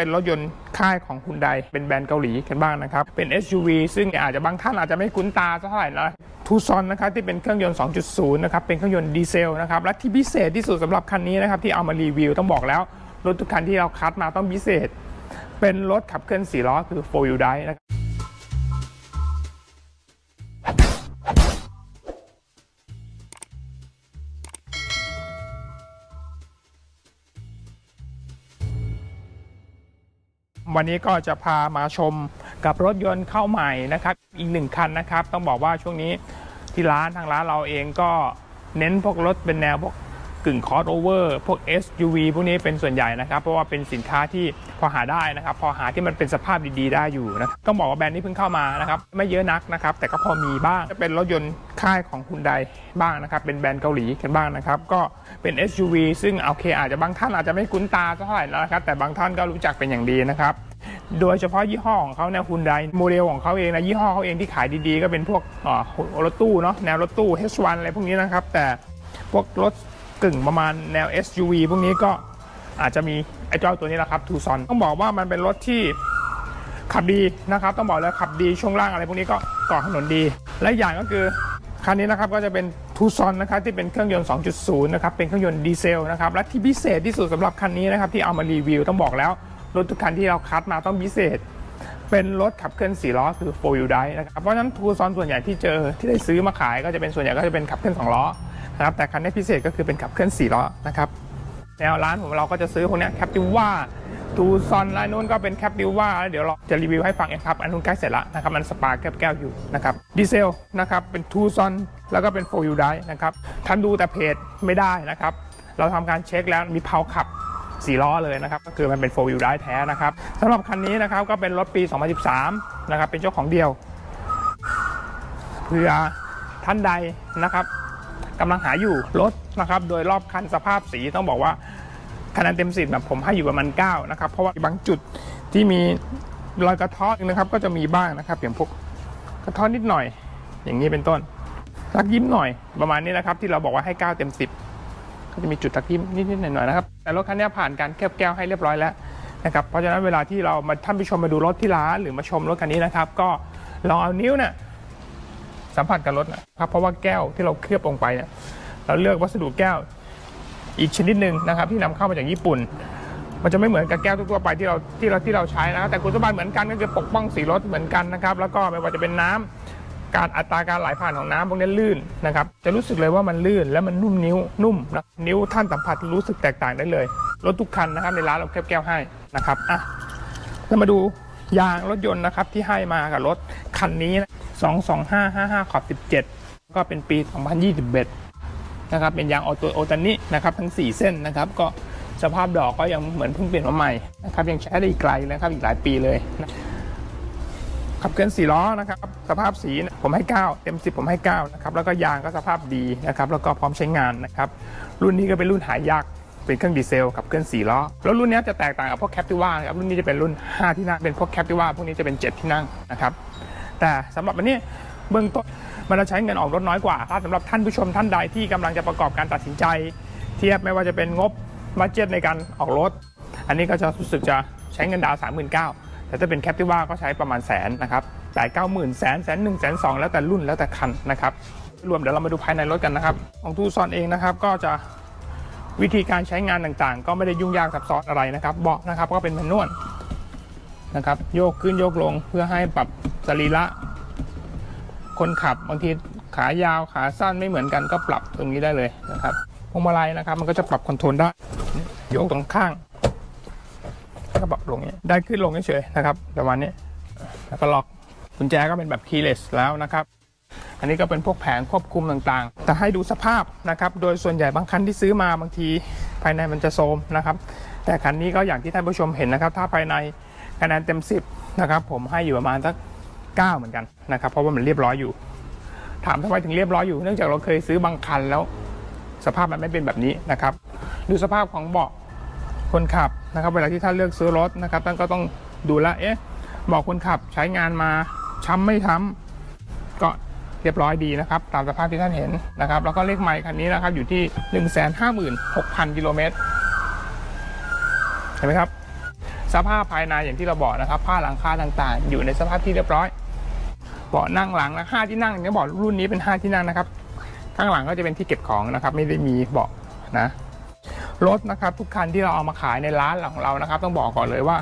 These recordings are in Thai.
เป็นรถยนต์ค่ายของคุณไดเป็นแบรนด์เกาหลีกันบ้างนะครับ เป็น SUV ซึ่งอาจจะบางท่านอาจจะไม่คุ้นตาสักเท่าไหร่นะทูซอนนะครับที่เป็นเครื่องยนต์ 2.0 นะครับ เป็นเครื่องยนต์ดีเซลนะครับ และที่พิเศษที่สุดสำหรับคันนี้นะครับที่เอามารีวิวต้องบอกแล้ว รถทุกคันที่เราคัดมาต้องพิเศษ เป็นรถขับเคลื่อน4ล้อคือ 4 wheel drive นะครับ วันนี้ก็จะพามาชมกับรถยนต์เข้าใหม่นะครับ อีกหนึ่งคันนะครับ ต้องบอกว่าช่วงนี้ที่ร้านทางร้านเราเองก็เน้นพวกรถเป็นแนวพวก กึ่งคอร์ o โอเวอร์พวก SUV พวกนี้เป็นส่วนใหญ่นะครับ เพราะว่าเป็นสินค้าที่พอหาได้นะครับ พอหาที่มันเป็นสภาพดีๆ ได้อยู่นะต้องบอกว่าแบรนด์นี้เพิ่งเข้ามานะครับ ไม่เยอะนักนะครับ แต่ก็พอมีบ้างจะเป็นรถยนต์ค่ายของคุณไดบ้างนะครับ เป็นแบรนด์เกาหลีกันบ้างนะครับ ก็เป็น SUV ซึ่งโอเค อาจจะบางท่านอาจจะไม่คุ้นตาเท่าไหร่นะครับ แต่บางท่านก็รู้จักเป็นอย่างดีนะครับโดยเฉพาะยี่ห้อของเขาเนี่ยฮุนไดโมเดลของเขาเองนะยี่ห้อเขาเองที่ขายดีๆ ก็เป็นพวกอ่ารถตู้เนาะแนวรถตู้ H1 อะไรพวกนี้นะครับ แต่พวกรถ กึ่งประมาณแนว SUV พวกนี้ก็อาจจะมีไอ้เจ้าตัวนี้แหละครับทูซอนต้องบอกว่ามันเป็นรถที่ขับดีนะครับ ต้องบอกเลยขับดีช่วงล่างอะไรพวกนี้ก็เกาะถนนดี และอย่างก็คือคันนี้นะครับก็จะเป็นทูซอนนะครับที่เป็นเครื่องยนต์ 2.0 นะครับ เป็นเครื่องยนต์ดีเซลนะครับ และที่พิเศษที่สุดสำหรับคันนี้นะครับที่เอามารีวิวต้องบอกแล้ว รถทุกคันที่เราคัดมาต้องพิเศษ เป็นรถขับเคลื่อน4ล้อคือ4 wheel drive นะครับเพราะฉะนั้นทูซอนส่วนใหญ่ที่เจอที่ได้ซื้อมาขายก็จะเป็นส่วนใหญ่ก็จะเป็นขับเคลื่อน2ล้อ นะครับแต่คันนี้พิเศษก็คือเป็นขับเคลื่อน4ล้อนะครับแนวร้านของเราก็จะซื้อพวกนี้แคปติว่าทูซอนร้านนู้นก็เป็นแคปติว่าแล้วเดี๋ยวเราจะรีวิวให้ฟังเองครับ อันนู้นใกล้เสร็จแล้วนะครับมันสปาแก้วอยู่นะครับดีเซลนะครับเป็นทูซอนแล้วก็เป็น4 wheel drive นะครับท่านดูแต่เพจไม่ได้นะครับ เราทำการเช็คแล้วมีเพาขับสี่ล้อเลยนะครับก็คือมันเป็น4 wheel drive แท้นะครับสำหรับคันนี้นะครับก็เป็นรถปี 2013 นะครับเป็นเจ้าของเดียวเพื่อท่านใดนะครับ กำลังหาอยู่รถนะครับโดยรอบคันสภาพสีต้องบอกว่าคะแนนเต็มสิบแบบผมให้อยู่ประมาณ9นะครับเพราะว่าบางจุดที่มีรอยกระเท้อนะครับก็จะมีบ้างนะครับอย่างพวกกระเท้อนิดหน่อย อย่างนี้เป็นต้นรักยิ้มหน่อยประมาณนี้นะครับ ที่เราบอกว่าให้9เต็ม10 ก็จะมีจุดตะกี้นิดๆหน่อยๆนะครับแต่รถคันนี้ผ่านการแคบแก้วให้เรียบร้อยแล้วนะครับเพราะฉะนั้นเวลาที่เรามาท่านผู้ชมมาดูรถที่ร้านหรือมาชมรถคันนี้นะครับ ก็ลองเอานิ้วเนี่ย สัมผัสกับรถนะครับเพราะว่าแก้วที่เราเคลือบลงไปเนี่ยเราเลือกวัสดุแก้วอีกชนิดหนึ่งนะครับ ที่นำเข้ามาจากญี่ปุ่น มันจะไม่เหมือนกับแก้วทั่วไปที่เราที่เราที่เราใช้นะครับแต่คุณสมบัติเหมือนกันก็คือปกป้องสีรถเหมือนกันนะครับ แล้วก็ไม่ว่าจะเป็นน้ำการอัตราการไหลผ่านของน้ำพวกนี้ลื่นนะครับ จะรู้สึกเลยว่ามันลื่นและมันนุ่มนิ้วนุ่มนะนิ้วท่านสัมผัสรู้สึกแตกต่างได้เลย รถทุกคันนะครับในร้านเราแคบแก้วให้นะครับอะเรามาดูยางรถยนต์นะครับที่ให้มากับรถคันนี้นะ 22555ขอบ17 ก็เป็นปี 2021 นะครับ เป็นยางออโตโอตานินะครับ ทั้ง 4 เส้นนะครับ ก็สภาพดอกก็ยังเหมือนเพิ่งเปลี่ยนมาใหม่นะครับ ยังใช้ได้อีกไกลนะครับ อีกหลายปีเลยนะขับเคลื่อน4ล้อนะครับ สภาพสีผมให้ 9 เต็ม 10 ผมให้ 9 นะครับ แล้วก็ยางก็สภาพดีนะครับ แล้วก็พร้อมใช้งานนะครับ รุ่นนี้ก็เป็นรุ่นหายากเป็นเครื่องดีเซลขับเคลื่อน4ล้อ แล้วรุ่นนี้จะแตกต่างกับพวกแคปติว่านะครับ รุ่นนี้จะเป็นรุ่น 5 ที่นั่ง เป็นพวกแคปติว่าพวกนี้จะเป็น 7 ที่นั่งนะครับ แต่สำหรับวันนี้เบื้องต้นมันจะใช้เงินออกรถน้อยกว่าถ้าสำหรับท่านผู้ชมท่านใดที่กำลังจะประกอบการตัดสินใจ เทียบไม่ว่าจะเป็นงบบัตเจ็ตในการออกรถ อันนี้ก็จะรู้สึกจะใช้เงินดาวสามหมื่นเก้าแต่ถ้าเป็นแคปติว่าก็ใช้ประมาณแสนนะครับแต่เก้าหมื่นแสนแสนหนึ่งแสนสองแล้วแต่รุ่นแล้วแต่คันนะครับรวมเดี๋ยวเรามาดูภายในรถกันนะครับ ของทูซอนเองนะครับก็จะวิธีการใช้งานต่างๆ ก็ไม่ได้ยุ่งยากซับซ้อนอะไรนะครับเบาะนะครับก็เป็นแมนนวล นะครับ โยกขึ้นโยกลงเพื่อให้ปรับสรีระ คนขับบางทีขายาวขาสั้นไม่เหมือนกันก็ปรับตรงนี้ได้เลยนะครับพวงมาลัยนะครับ มันก็จะปรับคอนโทรลได้ โยกตรงข้างก็ปรับลงนี้ได้ขึ้นลงเฉยๆนะครับประมาณนี้แล้วก็ล็อกกุญแจก็เป็นแบบ keyless แล้วนะครับอันนี้ก็เป็นพวกแผงควบคุมต่างๆ แต่ให้ดูสภาพนะครับ โดยส่วนใหญ่บางคันที่ซื้อมาบางทีภายในมันจะโทรมนะครับ แต่คันนี้ก็อย่างที่ท่านผู้ชมเห็นนะครับ ถ้าภายใน คะแนนเต็ม 10 นะครับ ผมให้อยู่ประมาณสัก 9 เหมือนกันนะครับ เพราะว่ามันเรียบร้อยอยู่ ถามทำไมถึงเรียบร้อยอยู่ เนื่องจากเราเคยซื้อบางคันแล้ว สภาพมันไม่เป็นแบบนี้นะครับ ดูสภาพของเบาะคนขับนะครับ เวลาที่ท่านเลือกซื้อรถนะครับ ท่านก็ต้องดูลวเอ๊ะ เบาะคนขับใช้งานมาช้ำไม่ช้ำก็เรียบร้อยดีนะครับ ตามสภาพที่ท่านเห็นนะครับ แล้วก็เลขไมค์คันนี้นะครับอยู่ที่ 156,000กิโลเมตรเห็นไหมครับ สภาพภายในอย่างที่เราบอกนะครับผ้าหลังคาต่างๆ อยู่ในสภาพที่เรียบร้อยเบาะนั่งหลังนะห้าที่นั่งเนี่ยเบาะรุ่นนี้เป็นห้าที่นั่งนะครับข้างหลังก็จะเป็นที่เก็บของนะครับ ไม่ได้มีเบาะนะรถนะครับทุกคันที่เราเอามาขายในร้านของเรานะครับ ต้องบอกก่อนเลยว่า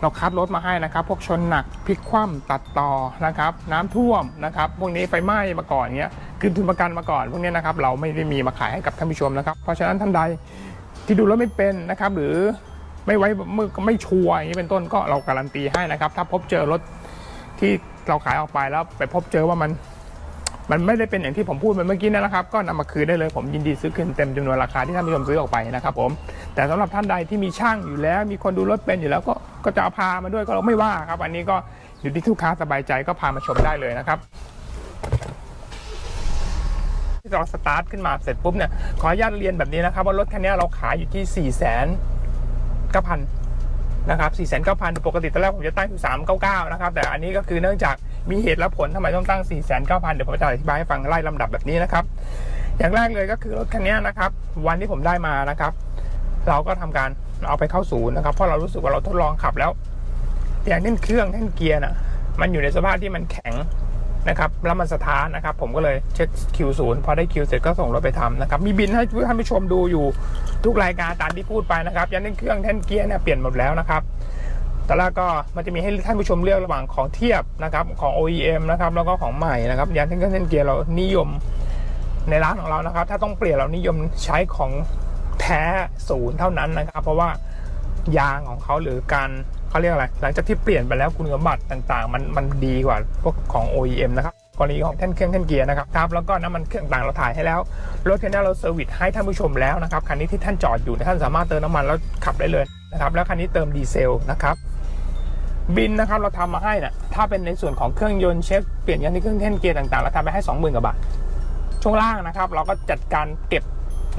เราคัดรถมาให้นะครับ พวกชนหนักพลิกคว่ำตัดต่อนะครับ น้ำท่วมนะครับ พวกนี้ไฟไหม้มาก่อนเนี้ยคืนทุนประกันมาก่อน พวกนี้นะครับ เราไม่ได้มีมาขายให้กับท่านผู้ชมนะครับ เพราะฉะนั้นท่านใดที่ดูรถไม่เป็นนะครับ หรือ ไม่ไว้มือไม่ชัวร์อย่างนี้เป็นต้นก็เราการันตีให้นะครับ ถ้าพบเจอรถที่เราขายออกไปแล้วไปพบเจอว่ามัน มันไม่ได้เป็นอย่างที่ผมพูดไปเมื่อกี้นะครับ ก็นำมาคืนได้เลยผมยินดีซื้อคืนเต็มจำนวนราคาที่ท่านผู้ชมซื้อออกไปนะครับผมแต่สำหรับท่านใดที่มีช่างอยู่แล้ว มีคนดูรถเป็นอยู่แล้วก็ก็จะเอาพามาด้วยก็เราไม่ว่าครับ อันนี้ก็อยู่ที่ลูกค้าสบายใจก็พามาชมได้เลยนะครับที่เราสตาร์ทขึ้นมาเสร็จปุ๊บเนี่ยขออนุญาตเรียนแบบนี้นะครับว่ารถคันนี้เราขายอยู่ที่4ี่แสน เก้าพันนะครับ4ี่แสนเก้าพันปกติตอนแรกผมจะตั้งอยู่3 9 9นะครับ แต่อันนี้ก็คือเนื่องจากมีเหตุและผลทำไมต้องตั้ง4ี่แสนเก้าพันเดี๋ยวผมจะอธิบายให้ฟังไล่ลำดับแบบนี้นะครับ อย่างแรกเลยก็คือรถคันนี้นะครับ วันที่ผมได้มานะครับ เราก็ทำการเอาไปเข้าศูนย์นะครับ เพราะเรารู้สึกว่าเราทดลองขับแล้วอย่างเช่นเครื่องแท่นเกียร์น่ะ มันอยู่ในสภาพที่มันแข็ง นะครับแล้วมันสถานนะครับ ผมก็เลยเช็คคิวศูนย์พอได้คิวเสร็จก็ส่งรถไปทำนะครับ มีบินให้ท่านผู้ชมดูอยู่ทุกรายการตามที่พูดไปนะครับย่างเช่นเครื่องแท่นเกียร์เนี่ยเปลี่ยนหมดแล้วนะครับแต่ละก็มันจะมีให้ท่านผู้ชมเลือกระหว่างของเทียบนะครับของ OEM นะครับแล้วก็ของใหม่นะครับย่างเช่นเครื่องแท่นเกียร์เรานิยมในร้านของเรานะครับ ถ้าต้องเปลี่ยนเรานิยมใช้ของแท้ศูนย์เท่านั้นนะครับ เพราะว่า ยางของเขาหรือการเขาเรียกอะไร หลังจากที่เปลี่ยนไปแล้วคุณสมบัติต่างๆ มันมันดีกว่าพวกของ OEM นะครับกรณีของแท่นเครื่องแท่นเกียร์นะครับครับแล้วก็น้ำมันเครื่องต่างเราถ่ายให้แล้วรถคันนี้เราเซอร์วิสให้ท่านผู้ชมแล้วนะครับคันนี้ที่ท่านจอดอยู่ท่านสามารถเติมน้ำมันแล้วขับได้เลยนะครับแล้วคันนี้เติมดีเซลนะครับบินนะครับเราทำมาให้นะ่ะถ้าเป็นในส่วนของเครื่องยนต์เช็คเปลี่ยนยางที่เครื่องแท่นเกียร์ต่างๆเราทำไปให้ 20,000กว่าบาทช่วงล่างนะครับ เราก็จัดการเก็บ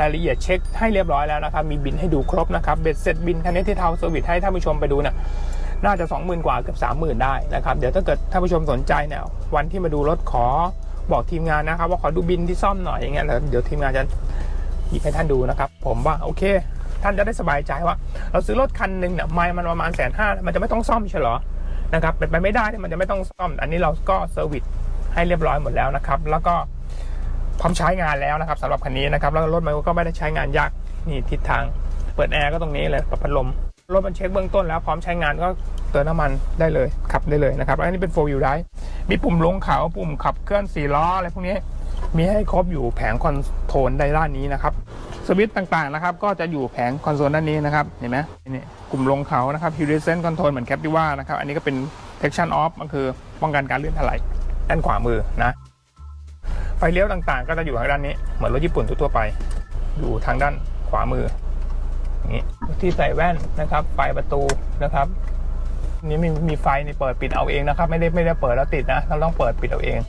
รายละเอียดเช็คให้เรียบร้อยแล้วนะครับ มีบินให้ดูครบนะครับ เบ็ดเสร็จบินคันนี้ที่เทาเซอร์วิสให้ท่านผู้ชมไปดูนี่ยน่าจะ 20,000 กว่าเกือบ30,000 ได้นะครับ เดี๋ยวถ้าเกิดท่านผู้ชมสนใจเนี่ยวันที่มาดูรถขอบอกทีมงานนะครับ ว่าขอดูบินที่ซ่อมหน่อยอย่างเงี้ยเดี๋ยวทีมงานจะหยิบให้ท่านดูนะครับ ผมว่าโอเค ท่านจะได้สบายใจว่า เราซื้อรถคันหนึ่งเนี่ยไม่มันประมาณแสนห้ามันจะไม่ต้องซ่อมใช่เหรอนะครับเป็นไปไม่ได้ที่มันจะไม่ต้องซ่อม อันนี้เราก็เซอร์วิสให้เรียบร้อยหมดแล้วนะครับ แล้วก็ พร้อมใช้งานแล้วนะครับสำหรับคันนี้นะครับแล้วรถมันก็ไม่ได้ใช้งานยากนี่ทิศทาง เปิดแอร์ก็ตรงนี้เลยปรับพัดลมรถมันเช็คเบื้องต้นแล้วพร้อมใช้งานก็เติมน้ำมันได้เลยขับได้เลยนะครับแล้วอันนี้เป็น 4 wheel drive มีปุ่มลงเขาปุ่มขับเคลื่อนสี่ล้ออะไรพวกนี้มีให้ครบอยู่แผงคอนโทรลในด้านนี้นะครับสวิตช์ต่างๆนะครับก็จะอยู่แผงคอนโซลด้านนี้นะครับเห็นไหมนี่กลุ่มลงเขานะครับ h u r i s e n Control เหมือน Captiva นะครับอันนี้ก็เป็น Traction Off ก็คือป้องกันการเลื่อนถลายด้านขวามือนะ ฟเลี้ยวต่างๆ ก็จะอยู่ทางด้านนี้ เหมือนรถญี่ปุ่นทั่วๆไป อยู่ทางด้านขวามืออย่างนี้ที่ใส่แว่นนะครับไฟประตูนะครับ นี่มีมีไฟนี่เปิดปิดเอาเองนะครับ ไม่ได้ไม่ได้เปิดแล้วติดนะเราต้องเปิดปิดเอาเอง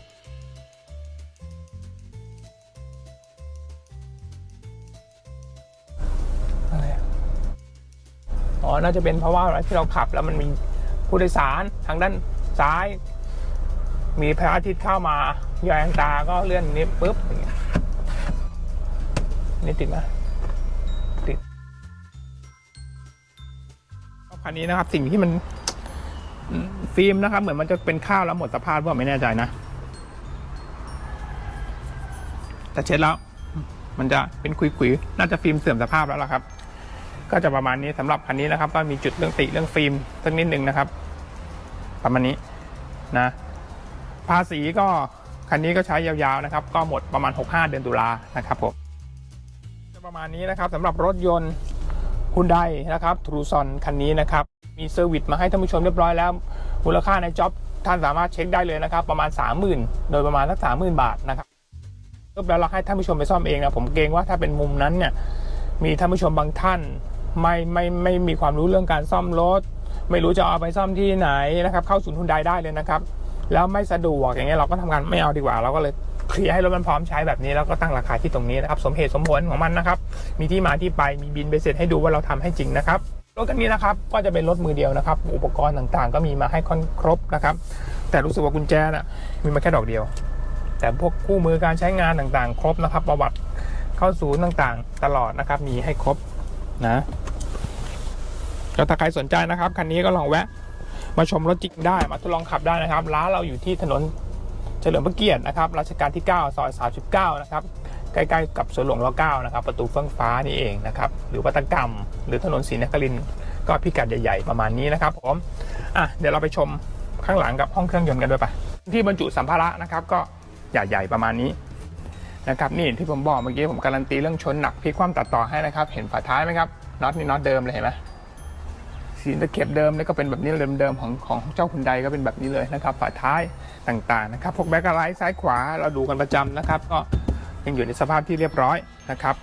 อ๋อน่าจะเป็นเพราะว่าที่เราขับแล้วมันมีผู้โดยสารทางด้านซ้าย มีพระอาทิตย์เข้ามา แยงตาก็เลื่อนนี้ปุ๊บอย่างเงี้ยนี่ติดไหมติดคันนี้นะครับ สิ่งที่มันฟิล์มนะครับ เหมือนมันจะเป็นข้าวแล้วหมดสภาพว่าไม่แน่ใจนะ แต่เช็ดแล้ว มันจะเป็นคุยๆน่าจะฟิล์มเสื่อมสภาพแล้วล่ะครับ ก็จะประมาณนี้สำหรับคันนี้นะครับ ก็มีจุดเรื่องติเรื่องฟิล์มสักนิดหนึ่งนะครับ ประมาณนี้นะ ภาษีก็ คันนี้ก็ใช้ยาวๆนะครับ ก็หมดประมาณ 65 เดือนตุลานะครับผมจะประมาณนี้นะครับสำหรับรถยนต์ฮุนไดนะครับทรูซอนคันนี้นะครับ มีเซอร์วิสมาให้ท่านผู้ชมเรียบร้อยแล้ว มูลค่าในจ็อบท่านสามารถเช็คได้เลยนะครับ ประมาณ 30,000 โดยประมาณสัก30,000 บาทนะครับแล้วเราให้ท่านผู้ชมไปซ่อมเองนะผมเกรงว่าถ้าเป็นมุมนั้นเนี่ยมีท่านผู้ชมบางท่านไม่ไม่ไม่ไม่มีความรู้เรื่องการซ่อมรถ ไม่รู้จะเอาไปซ่อมที่ไหนนะครับ เข้าศูนย์ฮุนไดได้เลยนะครับ แล้วไม่สะดวกอย่างเงี้ยเราก็ทำงานไม่เอาดีกว่า เราก็เลยเคลียร์ให้รถมันพร้อมใช้แบบนี้แล้วก็ตั้งราคาที่ตรงนี้นะครับสมเหตุสมผลของมันนะครับ มีที่มาที่ไปมีบินไปเสร็จให้ดูว่าเราทำให้จริงนะครับรถคันนี้นะครับก็จะเป็นรถมือเดียวนะครับ อุปกรณ์ต่างๆ ก็มีมาให้ค่อนครบนะครับ แต่รู้สึกว่ากุญแจน่ะมีมาแค่ดอกเดียว แต่พวกคู่มือการใช้งานต่างๆ ครบนะครับ ประวัติเข้าศูนย์ต่างๆ ตลอดนะครับ มีให้ครบนะก็ถ้าใครสนใจนะครับคันนี้ก็ลองแวะ มาชมรถจริงได้มาทดลองขับได้นะครับ ร้านเราอยู่ที่ถนนเฉลิมพระเกียรตินะครับรัชกาลที่ 9 ซอย 39 นะครับ ใกล้ๆกับสวนหลวงร9นะครับ ประตูเฟื่องฟ้านี่เองนะครับ หรือวัตกรรม หรือถนนศรีนครินก็พิกัดใหญ่ๆ ประมาณนี้นะครับผมอะเดี๋ยวเราไปชมข้างหลังกับห้องเครื่องยนต์กันด้วยไปที่บรรจุสัมภาระนะครับ ก็ใหญ่ๆประมาณนี้นะครับนี่ที่ผมบอกเมื่อกี้ผมการันตีเรื่องชนหนักพลิกความตัดต่อให้นะครับ เห็นฝาท้ายไหมครับน็อตนี่น็อตเดิมเลยเห็นไหม สีตะเข็บเดิมนี่ก็เป็นแบบนี้เดิมๆของของเจ้าคุณใดก็เป็นแบบนี้เลยนะครับฝาท้ายต่างๆนะครับพวกแบ็คไลท์ซ้ายขวาเราดูกันประจำนะครับ ก็ยังอยู่ในสภาพที่เรียบร้อยนะครับ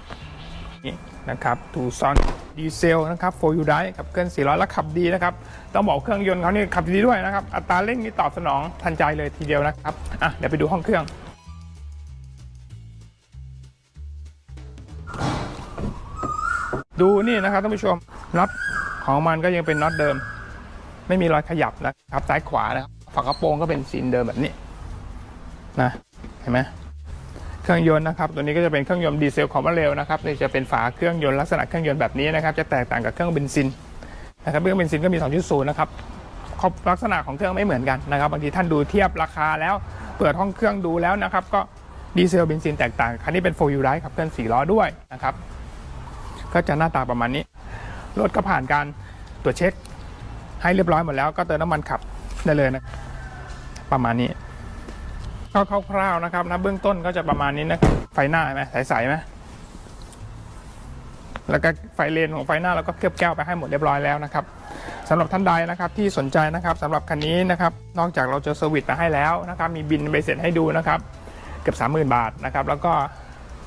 นี่นะครับทูซอนดีเซลนะครับโฟยูไดขับเคลื่อน 400 แล้วขับดีนะครับ ต้องบอกเครื่องยนต์เขานี่ขับดีด้วยนะครับ อัตราเร่งนี่ตอบสนองทันใจเลยทีเดียวนะครับอะเดี๋ยวไปดูห้องเครื่องดูนี่นะครับท่านผู้ชมน็อต ของมันก็ยังเป็นน็อตเดิม ไม่มีรอยขยับนะครับซ้ายขวานะครับฝากระโปรงก็เป็นซีนเดิมแบบนี้นะเห็นไหมเครื่องยนต์นะครับ ตัวนี้ก็จะเป็นเครื่องยนต์ดีเซลของมาเร็วนะครับนี่จะเป็นฝาเครื่องยนต์ลักษณะเครื่องยนต์แบบนี้นะครับ จะแตกต่างกับเครื่องเบนซินนะครับเครื่องเบนซินก็มี 2.0 นะครับครบลักษณะของเครื่องไม่เหมือนกันนะครับบางทีท่านดูเทียบราคาแล้ว เปิดห้องเครื่องดูแล้วนะครับ ก็ดีเซลเบนซินแตกต่างคันนี้เป็นโฟยูไรครับเคลื่อน4ล้อด้วยนะครับ ก็จะหน้าตาประมาณนี้ รถก็ผ่านการตรวจเช็ค ให้เรียบร้อยหมดแล้วก็เติมน้ำมันขับได้เลยนะประมาณนี้ก็คร่าวๆนะครับนะเบื้องต้นก็จะประมาณนี้นะครับไฟหน้าไหมใสๆไหมแล้วก็ไฟเลนของไฟหน้าเราก็เคลือบแก้วไปให้หมดเรียบร้อยแล้วนะครับสำหรับท่านใดนะครับที่สนใจนะครับสำหรับคันนี้นะครับนอกจากเราจะเซอร์วิสมาให้แล้วนะครับมีบินใบเสร็จให้ดูนะครับเกือบ30,000 บาทนะครับแล้วก็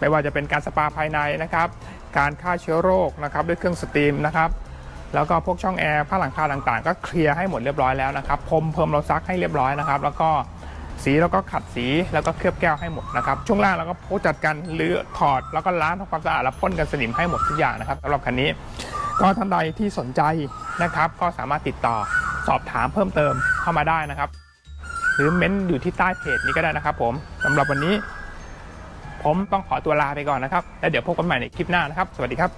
ไม่ว่าจะเป็นการสปาภายในนะครับ การฆ่าเชื้อโรคนะครับด้วยเครื่องสตรีมนะครับแล้วก็พวกช่องแอร์ผ้าหลังคาต่างๆ ก็เคลียร์ให้หมดเรียบร้อยแล้วนะครับพรมเพิ่มเราซักให้เรียบร้อยนะครับ แล้วก็สีแล้วก็ขัดสีแล้วก็เคลือบแก้วให้หมดนะครับช่วงล่างเราก็โพจัดกันหรือถอดแล้วก็ล้างทำความสะอาดแล้วพ่นกันสนิมให้หมดทุกอย่างนะครับสำหรับคันนี้ก็ท่านใดที่สนใจนะครับ ก็สามารถติดต่อสอบถามเพิ่มเติมเข้ามาได้นะครับ หรือเม้นต์อยู่ที่ใต้เพจนี้ก็ได้นะครับ ผมสำหรับวันนี้ ผมต้องขอตัวลาไปก่อนนะครับ แล้วเดี๋ยวพบกันใหม่ในคลิปหน้านะครับ สวัสดีครับ